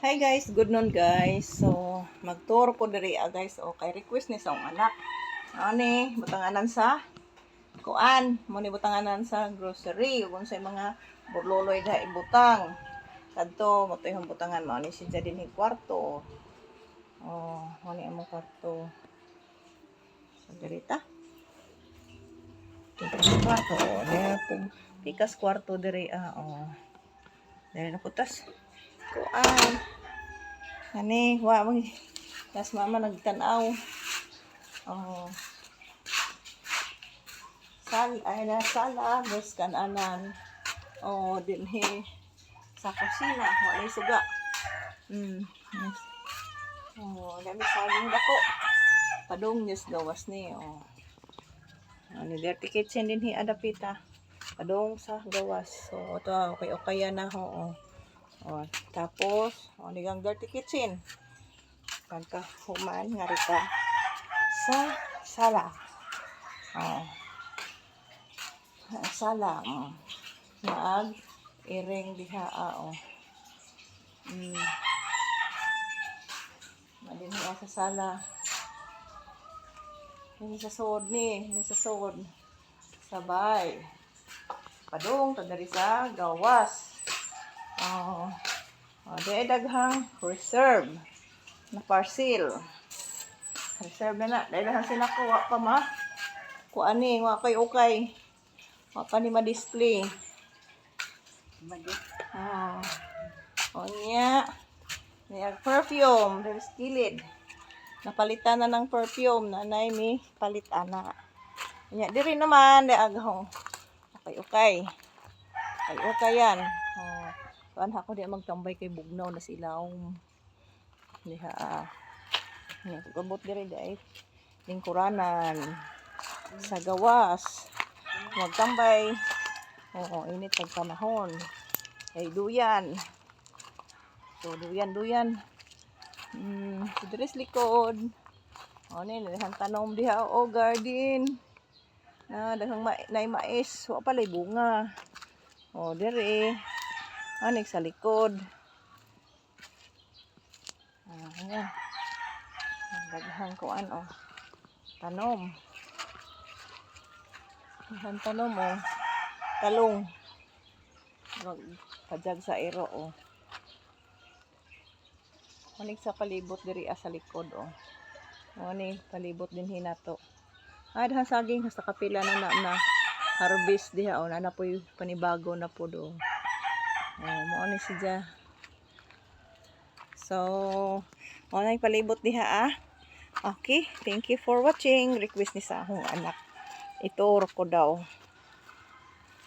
Hi guys, good noon guys. So, magturo ko diri ah guys o kay request ni sa anak. Ani, butanganan sa kuan, mo ni butanganan sa grocery ug sa mga burloloy da ibutang. Kadto mo to yung butangan mo ni siya din kwarto. Oh, mo ni among kwarto. Sa kwarto. Oh, po. Pikas kwarto diri ah. Oh. Diri na putas. Kuan. Ani, wa mo. Tas mama nagtanaw. Oh. Sal ay na sala, gus kananan. Oh, dinhi sa kusina, wala suga. Mm. Yes. Oh, dami saging dako. Padong yes gawas ni. Oh. Ano, dirty kitchen din hi adapita. Padong sa gawas. So, ito, okay, okay na ho. Oh. Oh, tapos, oh, nigang dirty kitchen. Pagka human, nga rita sa sala. Oh. Sa Sala. Mm. Naag, iring diha, ah, oh. Mm. Madin sa sala. Ini sa sod ni, ini sa sod. Sabay. Padung, tadari sa gawas. Oh. Oh, di daghang reserve na parcel. Reserve na na. Dahil daghang sila ko, wa pa ma. Kuan ni, wa kay okay. Wa pa ni ma-display. Oh. O niya. Niya perfume. There's kilid. Napalitan na ng perfume. Nanay mi palit ana. Niya diri naman di agahong. Okay, okay. Okay, okay yan. Kuan ako di magtambay kay bugnaw na sila um, diha ah. Niya gabot diri dai lingkuranan sa gawas. Magtambay. Oo, init pag panahon. Ay duyan. So duyan duyan. Sa dress likod. O ni daghang tanom diha o garden. Na daghang ma nay mais, wa palay bunga. O dire. Anik sa likod. Ah, ayan. Daghang kuan o. Tanom. Daghang tanom o. Talong. Pajag sa ero o. Anik sa palibot diri ah, sa likod o. O ni palibot din hinato. Ay dahan saging sa kapila na na, harvest diha o na na po panibago na po do. O mo ni siya. So, mo na palibot diha ah. Okay, thank you for watching. Request ni sa akong anak. Ituro ko daw.